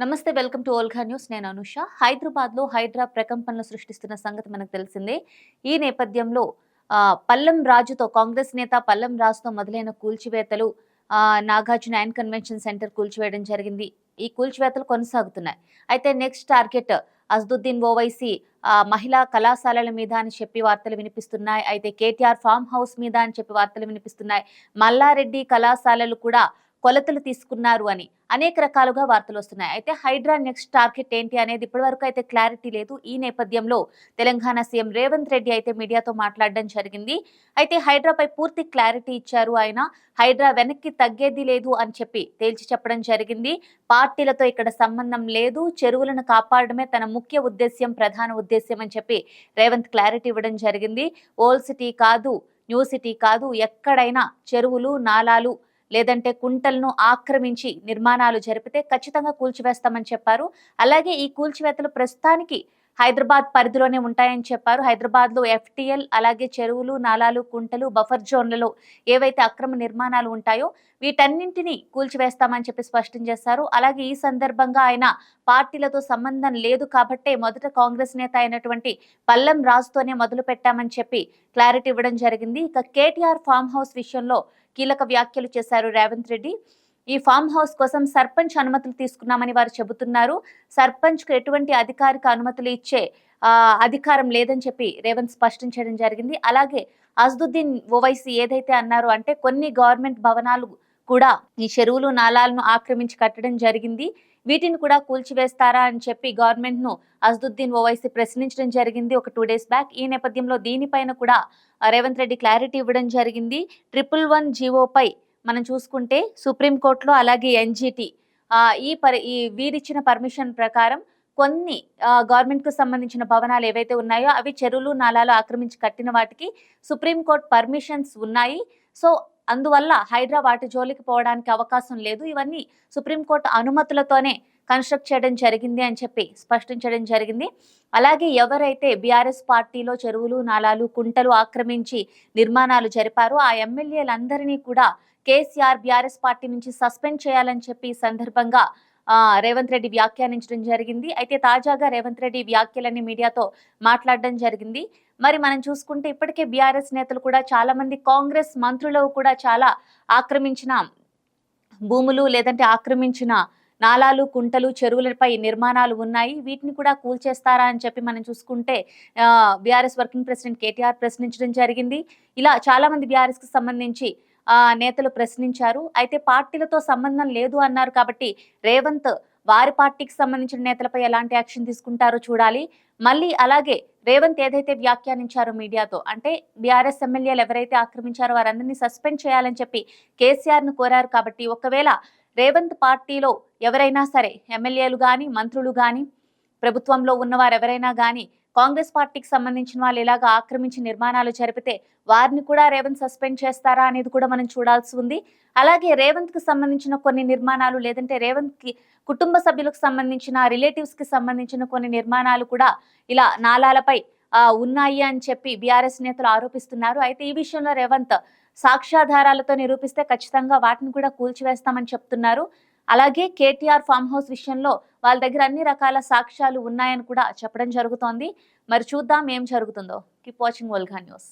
నమస్తే welcome to ఓల్ఘా news. నేను అనుష. హైదరాబాద్లో హైడ్రా ప్రకంపనలు సృష్టిస్తున్న సంగతి మనకు తెలిసిందే. ఈ నేపథ్యంలో పల్లం రాజుతో కాంగ్రెస్ నేత పల్లం రాజుతో మొదలైన కూల్చివేతలు నాగార్జున అండ్ కన్వెన్షన్ సెంటర్ కూల్చివేయడం జరిగింది. ఈ కూల్చివేతలు కొనసాగుతున్నాయి. అయితే నెక్స్ట్ టార్గెట్ అజ్దుద్దీన్ ఓవైసీ మహిళా కళాశాలల మీద అని చెప్పి వార్తలు వినిపిస్తున్నాయి. అయితే కేటీఆర్ ఫామ్ హౌస్ మీద అని చెప్పి వార్తలు వినిపిస్తున్నాయి. మల్లారెడ్డి కళాశాలలు కూడా కొలతలు తీసుకున్నారు అని అనేక రకాలుగా వార్తలు వస్తున్నాయి. అయితే హైడ్రా నెక్స్ట్ టార్గెట్ ఏంటి అనేది ఇప్పటివరకు అయితే క్లారిటీ లేదు. ఈ నేపథ్యంలో తెలంగాణ సీఎం రేవంత్ రెడ్డి అయితే మీడియాతో మాట్లాడడం జరిగింది. అయితే హైడ్రాపై పూర్తి క్లారిటీ ఇచ్చారు ఆయన. హైడ్రా వెనక్కి తగ్గేది లేదు అని చెప్పి తేల్చి చెప్పడం జరిగింది. పార్టీలతో ఇక్కడ సంబంధం లేదు. చెరువులను కాపాడడమే తన ముఖ్య ఉద్దేశ్యం ప్రధాన ఉద్దేశ్యం అని చెప్పి రేవంత్ క్లారిటీ ఇవ్వడం జరిగింది. ఓల్డ్ సిటీ కాదు న్యూ సిటీ కాదు ఎక్కడైనా చెరువులు నాలాలు లేదంటే కుంటలను ఆక్రమించి నిర్మాణాలు జరిపితే ఖచ్చితంగా కూల్చివేస్తామని చెప్పారు. అలాగే ఈ కూల్చివేతలు ప్రస్తుతానికి హైదరాబాద్ పరిధిలోనే ఉంటాయని చెప్పారు. హైదరాబాద్లో ఎఫ్టిఎల్ అలాగే చెరువులు నాలాలు కుంటలు బఫర్ జోన్లలో ఏవైతే అక్రమ నిర్మాణాలు ఉంటాయో వీటన్నింటినీ కూల్చివేస్తామని చెప్పి స్పష్టం చేశారు. అలాగే ఈ సందర్భంగా ఆయన పార్టీలతో సంబంధం లేదు కాబట్టే మొదట కాంగ్రెస్ నేత అయినటువంటి పల్లం రాజుతోనే మొదలు పెట్టామని చెప్పి క్లారిటీ ఇవ్వడం జరిగింది. ఇక కేటీఆర్ ఫామ్ హౌస్ విషయంలో కీలక వ్యాఖ్యలు చేశారు రేవంత్ రెడ్డి. ఈ ఫామ్ హౌస్ కోసం సర్పంచ్ అనుమతులు తీసుకున్నామని వారు చెబుతున్నారు. సర్పంచ్కు ఎటువంటి అధికారిక అనుమతులు ఇచ్చే అధికారం లేదని చెప్పి రేవంత్ స్పష్టం చేయడం జరిగింది. అలాగే అజదుద్దీన్ ఓవైసీ ఏదైతే అన్నారు అంటే కొన్ని గవర్నమెంట్ భవనాలు కూడా ఈ చెరువులు నాలాలను ఆక్రమించి కట్టడం జరిగింది. వీటిని కూడా కూల్చివేస్తారా అని చెప్పి గవర్నమెంట్ను అజదుద్దీన్ ఓవైసీ ప్రశ్నించడం జరిగింది ఒక టూ డేస్ బ్యాక్. ఈ నేపథ్యంలో దీనిపైన కూడా రేవంత్ రెడ్డి క్లారిటీ ఇవ్వడం జరిగింది. ట్రిపుల్ వన్ జీవోపై మనం చూసుకుంటే సుప్రీంకోర్టులో అలాగే ఎన్జిటి ఈ పరి ఈ వీరిచ్చిన పర్మిషన్ ప్రకారం కొన్ని గవర్నమెంట్కు సంబంధించిన భవనాలు ఏవైతే ఉన్నాయో అవి చెరువులు నాలాలు ఆక్రమించి కట్టిన వాటికి సుప్రీంకోర్టు పర్మిషన్స్ ఉన్నాయి. సో అందువల్ల హైడ్రా వాటి జోలికి పోవడానికి అవకాశం లేదు. ఇవన్నీ సుప్రీంకోర్టు అనుమతులతోనే కన్స్ట్రక్ట్ చేయడం జరిగింది అని చెప్పి స్పష్టం చేయడం జరిగింది. అలాగే ఎవరైతే బీఆర్ఎస్ పార్టీలో చెరువులు నాలాలు కుంటలు ఆక్రమించి నిర్మాణాలు జరిపారో ఆ ఎమ్మెల్యేలందరినీ కూడా కేసీఆర్ బీఆర్ఎస్ పార్టీ నుంచి సస్పెండ్ చేయాలని చెప్పి ఈ సందర్భంగా రేవంత్ రెడ్డి వ్యాఖ్యానించడం జరిగింది. అయితే తాజాగా రేవంత్ రెడ్డి వ్యాఖ్యలన్నీ మీడియాతో మాట్లాడడం జరిగింది. మరి మనం చూసుకుంటే ఇప్పటికే బీఆర్ఎస్ నేతలు కూడా చాలా మంది కాంగ్రెస్ మంత్రులు కూడా చాలా ఆక్రమించిన భూములు లేదంటే ఆక్రమించిన నాలాలు కుంటలు చెరువులపై నిర్మాణాలు ఉన్నాయి. వీటిని కూడా కూల్చేస్తారా అని చెప్పి మనం చూసుకుంటే బీఆర్ఎస్ వర్కింగ్ ప్రెసిడెంట్ కేటీఆర్ ప్రశ్నించడం జరిగింది. ఇలా చాలా మంది సంబంధించి నేతలు ప్రశ్నించారు. అయితే పార్టీలతో సంబంధం లేదు అన్నారు కాబట్టి రేవంత్ వారి పార్టీకి సంబంధించిన నేతలపై ఎలాంటి యాక్షన్ తీసుకుంటారో చూడాలి. మళ్ళీ అలాగే రేవంత్ ఏదైతే వ్యాఖ్యానించారో మీడియాతో అంటే బీఆర్ఎస్ ఎమ్మెల్యేలు ఎవరైతే ఆక్రమించారో వారందరినీ సస్పెండ్ చేయాలని చెప్పి కేసీఆర్ను కోరారు కాబట్టి ఒకవేళ రేవంత్ పార్టీలో ఎవరైనా సరే ఎమ్మెల్యేలు కానీ మంత్రులు కానీ ప్రభుత్వంలో ఉన్నవారు ఎవరైనా కానీ కాంగ్రెస్ పార్టీకి సంబంధించిన వాళ్ళు ఇలాగ ఆక్రమించి నిర్మాణాలు జరిపితే వారిని కూడా రేవంత్ సస్పెండ్ చేస్తారా అనేది కూడా మనం చూడాల్సి ఉంది. అలాగే రేవంత్కి సంబంధించిన కొన్ని నిర్మాణాలు లేదంటే రేవంత్కి కుటుంబ సభ్యులకు సంబంధించిన రిలేటివ్స్కి సంబంధించిన కొన్ని నిర్మాణాలు కూడా ఇలా నాలాలపై ఉన్నాయి అని చెప్పి బీఆర్ఎస్ నేతలు ఆరోపిస్తున్నారు. అయితే ఈ విషయంలో రేవంత్ సాక్ష్యాధారాలతో నిరూపిస్తే ఖచ్చితంగా వాటిని కూడా కూల్చివేస్తామని చెప్తున్నారు. అలాగే కేటీఆర్ ఫామ్ హౌస్ విషయంలో వాళ్ళ దగ్గర అన్ని రకాల సాక్ష్యాలు ఉన్నాయని కూడా చెప్పడం జరుగుతోంది. మరి చూద్దాం ఏం జరుగుతుందో. Keep watching వల్గా news